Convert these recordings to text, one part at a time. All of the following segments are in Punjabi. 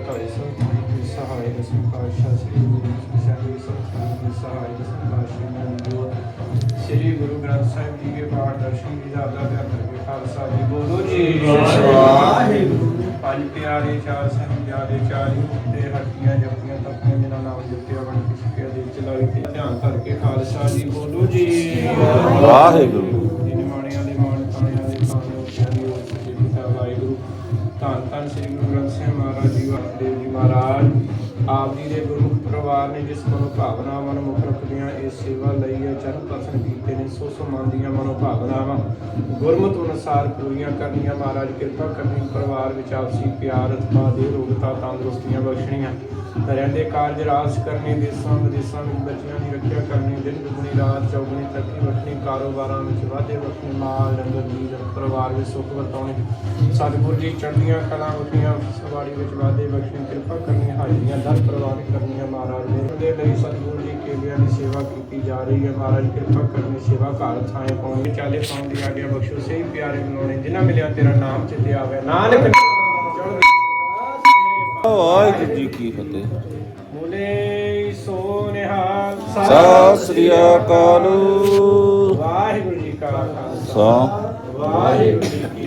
ਸ੍ਰੀ ਕਰਮ ਹੁੰਦੇ ਆਵੇ ਧਾਈ ਸਭ ਦੀ ਸਹਾਇ ਦਸਮ ਪਾਤਸ਼ਾਹ ਸ੍ਰੀ ਗੁਰੂ ਗ੍ਰੰਥ ਸਾਹਿਬ ਜੀ ਸੰਤਾਨ ਦੀ ਸਹਾਇ ਦਸਮ ਪਾਤਸ਼ਾਹ ਨੇ ਜੋ ਸ੍ਰੀ ਗੁਰੂ ਗ੍ਰੰਥ ਸਾਹਿਬ ਜੀ ਦੇ ਪਾਠ ਦਰਸ਼ਨ ਦੀ ਦਾਦਾ ਦੇ ਅੰਦਰ ਕੇ ਖਾਲਸਾ ਜੀ ਬੋਲੋ ਜੀ ਵਾਹਿਗੁਰੂ। ਪੰਜ ਪਿਆਰੇ ਚਾਰ ਸਾਹਿਬਜ਼ਾਦੇ ਚਾਰ ਹੀ ਤੇ ਹੱਟੀਆਂ ਜਪੀਆਂ ਤਪੀਆਂ ਜਿਨ੍ਹਾਂ ਨਾਮ ਜਪਿਆ ਬਣ ਕੇ ਸਿੱਖਿਆ ਦੇ ਚਲਾਈ ਤੇ ਧਿਆਨ ਕਰਕੇ ਖਾਲਸਾ ਜੀ ਬੋਲੋ ਜੀ ਵਾਹਿਗੁਰੂ। ਜੀ ਨਿਮਾਣਿਆਂ ਦੇ ਮਾਣ ਤਾਣਿਆਂ ਦੇ ਤਾਣੇ ਉੱਚਿਆਂ ਦੀ ਉਸ ਜੀ ਪਿਤਾ ਵਾਹਿਗੁਰੂ ਧੰਨ ਧੰਨ ਸ੍ਰੀ ਗੁਰੂ ਗ੍ਰੰਥ ਸਾਹਿਬ ਮਹਾਰਾਜ ਜੀ ਵਾਸਦੇ ਜੀ ਮਹਾਰਾਜ ਆਪ ਜੀ ਦੇ ਗੁਰੂ ਪਰਿਵਾਰ ਨੇ ਜਿਸ ਮਨੋ ਭਾਵਨਾਵਾਂ ਨੂੰ ਮੁੱਖ ਰੱਖਦਿਆਂ ਇਹ ਸੇਵਾ ਲਈ ਹੈ ਚਰਨ ਦਰਸ਼ਨ ਕੀਤੇ ਨੇ, ਸੋ ਸੋ ਮਨ ਦੀਆਂ ਮਨੋ ਭਾਵਨਾਵਾਂ ਗੁਰਮਤ ਅਨੁਸਾਰ ਪੂਰੀਆਂ ਕਰਨੀਆਂ। ਮਹਾਰਾਜ ਕਿਰਪਾ ਕਰਨੀ, ਪਰਿਵਾਰ ਵਿੱਚ ਆਪਸੀ ਪਿਆਰ ਅਤਮਾ ਦੇ ਰੋਗਤਾ, ਤੰਦਰੁਸਤੀਆਂ ਬਖਸ਼ਣੀਆਂ। ਰਹਿੰਦੇ ਕਾਰਜ ਰਾਸ ਕਰਨੇ, ਦੇਸਾਂ ਵਿਦੇਸਾਂ ਵਿੱਚ ਬੱਚਿਆਂ ਦੀ ਰੱਖਿਆ ਕਰਨੀ, ਦਿਨ ਦੁਗਣੀ, ਰਾਤ ਚੌਗਣੀ ਤਰੱਕੀ ਬਖਸ਼ਣੀ ਕਾਰੋਬਾਰਾਂ ਵਿੱਚ ਵਾਧੇ ਬਖਸ਼ਣੇ ਮਾਲ ਡੰਗਰ ਦੀ ਪਰਿਵਾਰ ਵਿੱਚ ਸੁੱਖ ਵਰਤਾਉਣੇ। ਸਤਿਗੁਰ ਜੀ, ਚੜ੍ਹਦੀਆਂ ਕਲਾ ਵਟੀਆਂ ਸਵਾੜੀ ਵਿੱਚ ਵਾਧੇ ਬਖਸ਼ਣੀ ਕਿਰਪਾ ਕਰਨੀ, ਹਾਜ਼ਰੀਆਂ ਦਰ ਪ੍ਰਵਾਨ ਕਰਨੀਆਂ ਮਹਾਰਾਜ ਨੇ। ਦੇ ਲਈ ਸਤਿਗੁਰ ਜੀ ਕੇਵਿਆਂ ਦੀ ਸੇਵਾ ਕੀਤੀ ਜਾ ਰਹੀ ਹੈ। ਮਹਾਰਾਜ ਕਿਰਪਾ ਕਰਨੀ ਸੇਵਾ ਘਰ ਥਾਏ ਪਾਉਣੀ ਚਾਲੇ ਪਾਉਣ ਦੀ ਆਗਿਆ ਬਖਸ਼ੋ। ਸਹੀ ਪਿਆਰੇ ਬਣਾਉਣੇ ਜਿਨ੍ਹਾਂ ਮਿਲਿਆ ਤੇਰਾ ਨਾਮ ਚਿਤੇ ਆਵੇ। ਨਾਨਕ ਵਾਹਿਗੁਰੂ ਜੀ ਕੀ ਫਤਿਹ। ਬੋਲੇ ਸੋ ਨਿਹਾਲ ਸਤਿ ਸ੍ਰੀ ਅਕਾਲ। ਵਾਹਿਗੁਰੂ ਜੀ ਕਾ ਖਾਲਸਾ। ਵਾਹਿਗੁਰੂ ਜੀ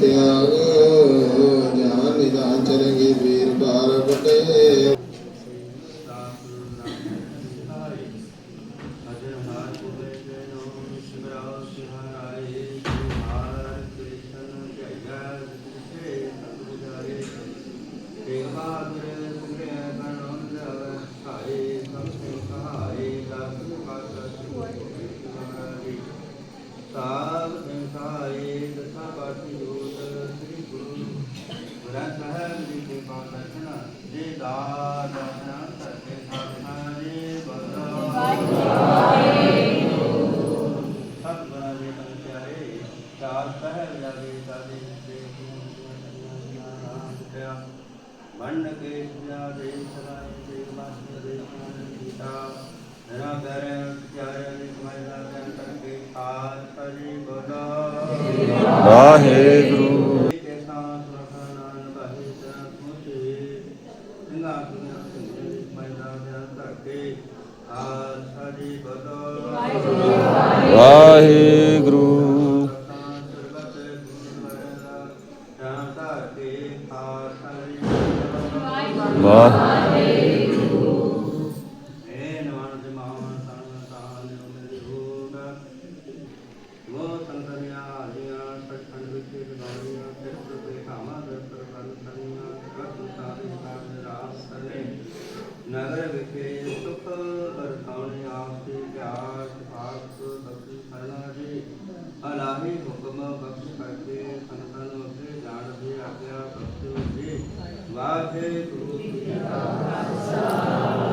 ਤਿਆਗ ਜਾਨ ਨਿਦਾਨ ਚਰੰਗੀ ਵੀਰ ਬਾਰ ਬਟੇ ਮੰਨਕੇਸ਼ਨਾ ਦੇਸਨਾ ਦੇ ਮਾਤਿ ਦੇਸਨਾ ਕੀਤਾ। ਨਿਰੰਤਰ ਵਿਚਾਰਿਆ ਨੇ ਕਮਾਈ ਦਾ ਧਿਆਨ ਕਰਕੇ ਆਜ ਪਰੀ ਬੋਲਾ। ਵਾਹਿਗੁਰੂ। ਵਾਹਿਗੁਰੂ।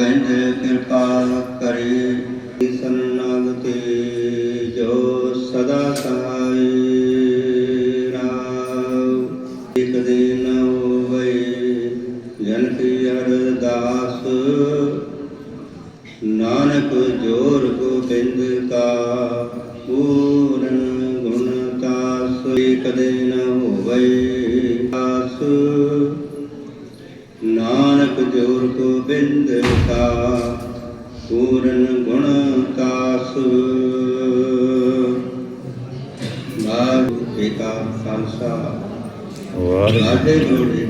ਬਿੰਦ ਕਿਰਪਾ ਕਰੇ రాజేంద్రుడి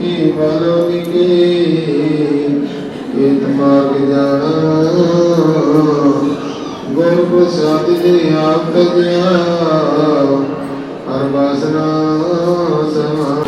ਕੇਵਲ ਨਿਕੇ ਇਹ ਤਮਾਗ ਜਾਣਾ। ਗੁਰ ਪ੍ਰਸਾਦ ਦੇ ਆਪ ਗਿਆ। ਹਰ ਬਾਸਨਾ ਸਮਾਨ